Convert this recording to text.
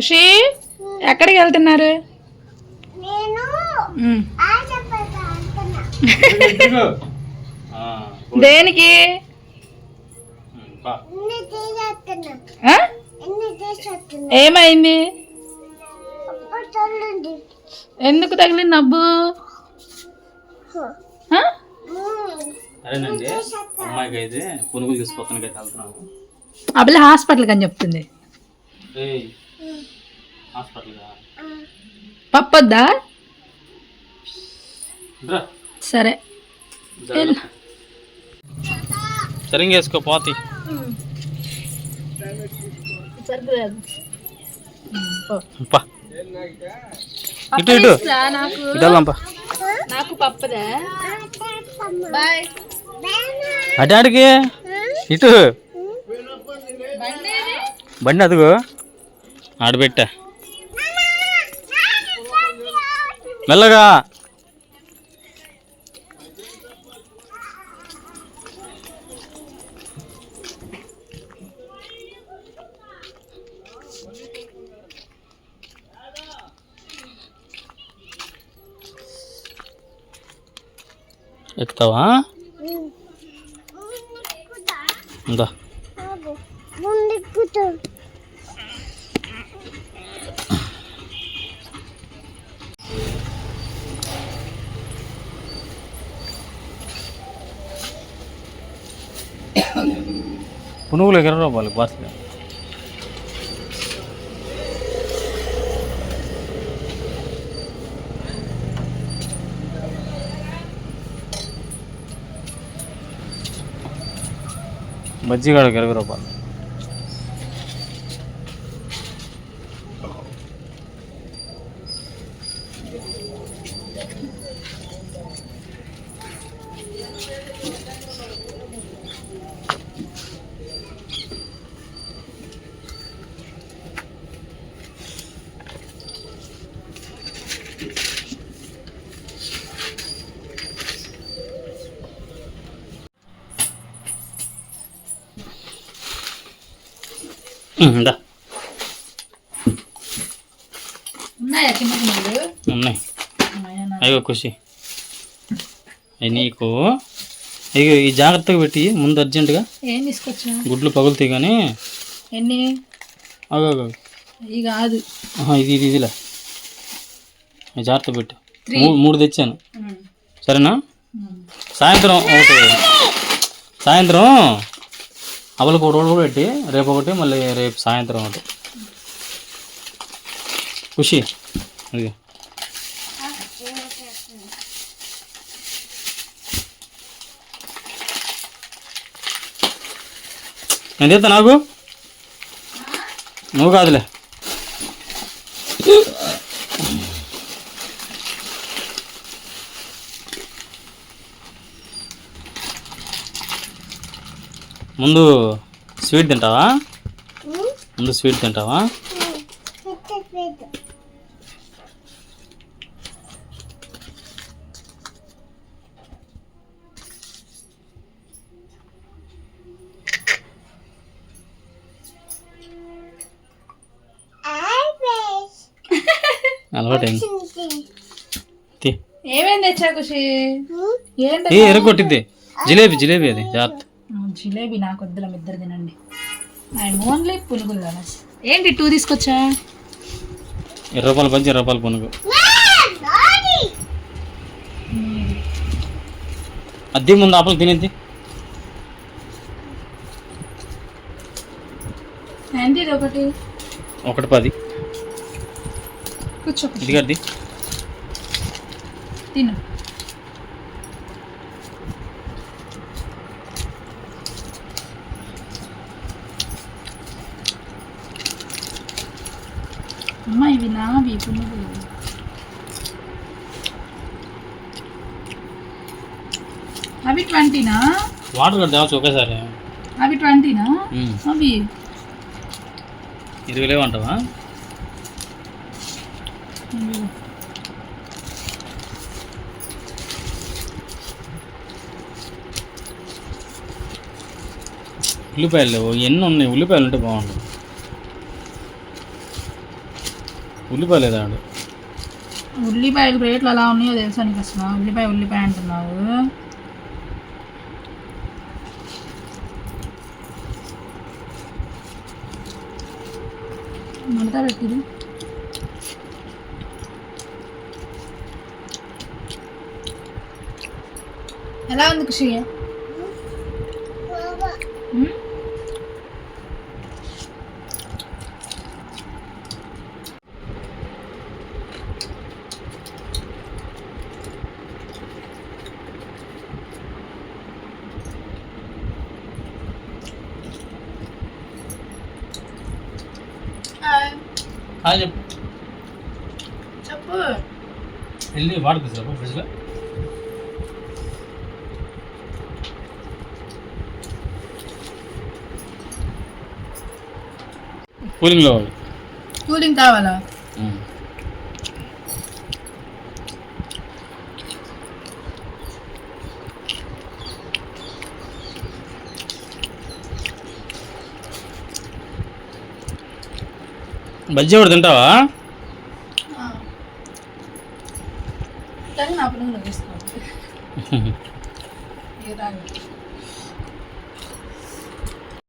ఖుషి ఎక్కడికి వెళ్తున్నారు? దేనికి? ఏమైంది? ఎందుకు తగిలింది నవ్వు ఆ? సరేనండి అమ్మాయికి అయితే పునుగులు తీసుకొస్తానికి అయితే వెళ్తున్నాము ఆ పిల్ల హాస్పిటల్కి అని చెప్తుంది. పప్పొద్దా? సరే. సరిగ్గా వేసుకో పోతి. ఇటు ఇటు. వెళ్దాంపా నాకు. పప్పదా? బాయ్. అటాడికి ఇటు. బండి అదిగో. ఆడబెట్టా. మెల్లగా. ఎక్కుతావా? ఉందా? పునుగులు ఎగర రూపాయలు బాస్గా మజ్జిగాడకి ఇరవై రూపాయలు ఇందా ఉన్నాయా అయ్యో ఖుషి అవి నీకు అయ్యో ఈ జాగ్రత్తగా పెట్టి ముందు అర్జెంటుగా ఏం తీసుకొచ్చా గుడ్లు పగులుతాయి కానీ. ఎన్ని? అగో అగో. ఇవి కాదు. ఇది ఇది ఇదిలే. ఇది జాగ్రత్త పెట్టు. మూడు తెచ్చాను. ఉమ్. సరేనా? ఉమ్. సాయంత్రం ఒకటి సాయంత్రం. అవలకు ఒక రోజు కూడా పెట్టి రేపు ఒకటి మళ్ళీ రేపు సాయంత్రం ఒకటి. ఖుషి. అది. నేను చేస్తా నాకు? నువ్వు కాదులే. ముందు స్వీట్ తింటావా? ముందు స్వీట్ తింటావా? తీ. ఏమేం తెచ్చా ఖుషి? ఏం ఏ ఎరగొట్టిద్ది జిలేబీ జిలేబీ అది. జాగ్రత్త. జిలేబీ నాకు వద్దుల ఇద్దరు తినండి. ఐఎమ్ ఓన్లీ పునుగులు లవర్స్ ఏంటి టూ తీసుకొచ్చా? ఇరవై రూపాయలు పంచి ఇరవై రూపాయలు పునుగు. అద్దె ముందు ఆపలు తినేద్ది. ఏంటి ఒకటి. ఒకటి పది. కూర్చో ఇది కద్ది తిను అమ్మ ఇవి నావి పునుగులు అవి ట్వంటీనా వాటర్ కూడా తేవచ్చు ఒకేసారి అవి ట్వంటీనా ఉమ్. అవి ఇరవై లేవంటావా ఇవి. ఉల్లిపాయలు లేవు ఎన్ని ఉన్నాయి ఉల్లిపాయలు ఉంటే బాగుంటుంది ఉల్లిపాయ లేదా ఆడు ఉల్లిపాయలు రేట్లు ఎలా ఉన్నాయో తెలుసా నీకు అసలు ఉల్లిపాయ ఉల్లిపాయ అంటున్నావు మడత పెట్టిది ఎలా ఉంది ఖుషి చెప్పు చెప్పు వెళ్ళి వాటర్ తీసుకురా ఫ్రిడ్జ్లో కూలింగ్లో కూలింగ్ కావాలా బజ్జీ కూడా తింటావా? కానీ నా పిల్లలు.